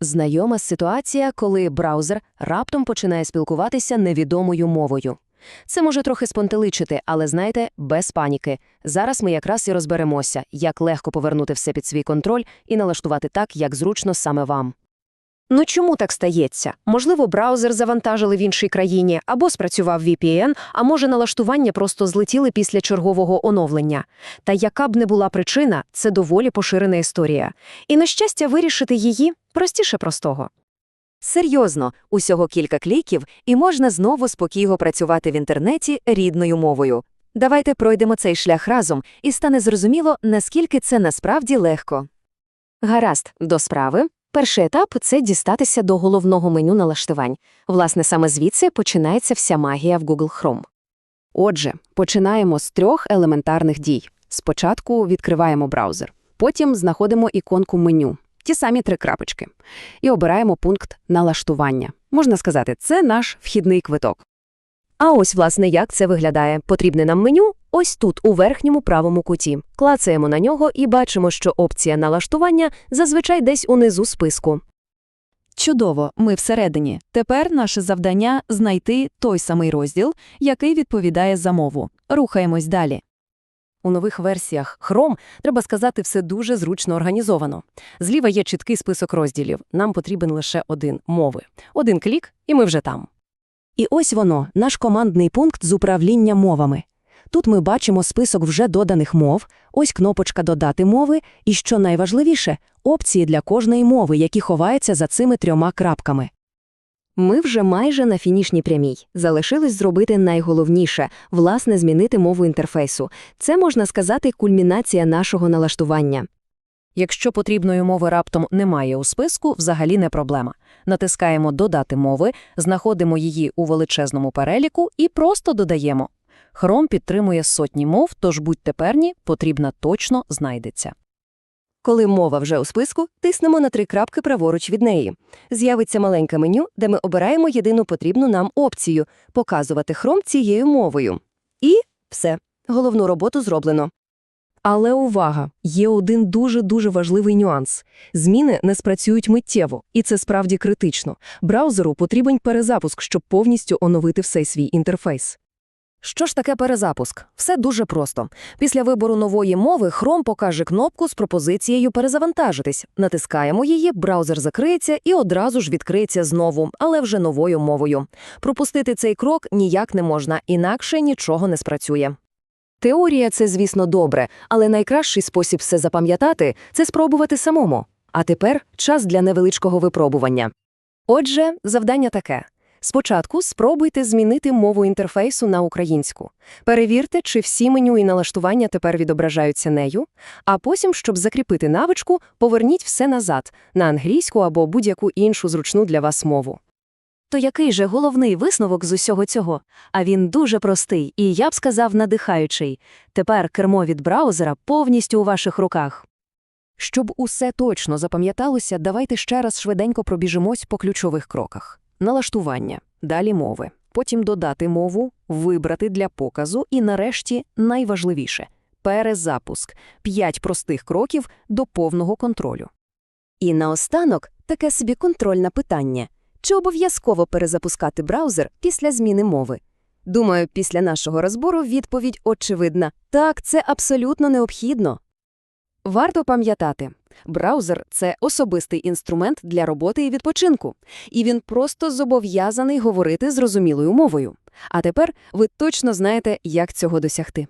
Знайома ситуація, коли браузер раптом починає спілкуватися невідомою мовою. Це може трохи спонтеличити, але знаєте, без паніки. Зараз ми якраз і розберемося, як легко повернути все під свій контроль і налаштувати так, як зручно саме вам. Ну чому так стається? Можливо, браузер завантажили в іншій країні, або спрацював VPN, а може налаштування просто злетіли після чергового оновлення. Та яка б не була причина, це доволі поширена історія. І, на щастя, вирішити її простіше простого. Серйозно, усього кілька кліків, і можна знову спокійно працювати в інтернеті рідною мовою. Давайте пройдемо цей шлях разом, і стане зрозуміло, наскільки це насправді легко. Гаразд, до справи. Перший етап – це дістатися до головного меню налаштувань. Власне, саме звідси починається вся магія в Google Chrome. Отже, починаємо з трьох елементарних дій. Спочатку відкриваємо браузер, потім знаходимо іконку меню, ті самі три крапочки, і обираємо пункт налаштування. Можна сказати, це наш вхідний квиток. А ось, власне, як це виглядає. Потрібне нам меню ось тут, у верхньому правому куті. Клацаємо на нього і бачимо, що опція налаштування зазвичай десь унизу списку. Чудово, ми всередині. Тепер наше завдання – знайти той самий розділ, який відповідає за мову. Рухаємось далі. У нових версіях Chrome, треба сказати, все дуже зручно організовано. Зліва є чіткий список розділів. Нам потрібен лише один – мови. Один клік, і ми вже там. І ось воно, наш командний пункт з управління мовами. Тут ми бачимо список вже доданих мов, ось кнопочка «Додати мови» і, що найважливіше, опції для кожної мови, які ховаються за цими трьома крапками. Ми вже майже на фінішній прямій. Залишилось зробити найголовніше – власне змінити мову інтерфейсу. Це, можна сказати, кульмінація нашого налаштування. Якщо потрібної мови раптом немає у списку, взагалі не проблема. Натискаємо «Додати мови», знаходимо її у величезному переліку і просто додаємо. Chrome підтримує сотні мов, тож будьте певні, потрібна точно знайдеться. Коли мова вже у списку, тиснемо на три крапки праворуч від неї. З'явиться маленьке меню, де ми обираємо єдину потрібну нам опцію – показувати Chrome цією мовою. І все. Головну роботу зроблено. Але увага! Є один дуже-дуже важливий нюанс. Зміни не спрацюють миттєво, і це справді критично. Браузеру потрібен перезапуск, щоб повністю оновити все свій інтерфейс. Що ж таке перезапуск? Все дуже просто. Після вибору нової мови Chrome покаже кнопку з пропозицією «Перезавантажитись». Натискаємо її, браузер закриється і одразу ж відкриється знову, але вже новою мовою. Пропустити цей крок ніяк не можна, інакше нічого не спрацює. Теорія – це, звісно, добре, але найкращий спосіб все запам'ятати – це спробувати самому. А тепер час для невеличкого випробування. Отже, завдання таке. Спочатку спробуйте змінити мову інтерфейсу на українську. Перевірте, чи всі меню і налаштування тепер відображаються нею, а потім, щоб закріпити навичку, поверніть все назад на англійську або будь-яку іншу зручну для вас мову. То який же головний висновок з усього цього? А він дуже простий і, я б сказав, надихаючий. Тепер кермо від браузера повністю у ваших руках. Щоб усе точно запам'яталося, давайте ще раз швиденько пробіжимось по ключових кроках. Налаштування, далі мови, потім додати мову, вибрати для показу і, нарешті, найважливіше – перезапуск. П'ять простих кроків до повного контролю. І наостанок таке собі контрольне питання. Чи обов'язково перезапускати браузер після зміни мови? Думаю, після нашого розбору відповідь очевидна. Так, це абсолютно необхідно. Варто пам'ятати, браузер – це особистий інструмент для роботи і відпочинку, і він просто зобов'язаний говорити зрозумілою мовою. А тепер ви точно знаєте, як цього досягти.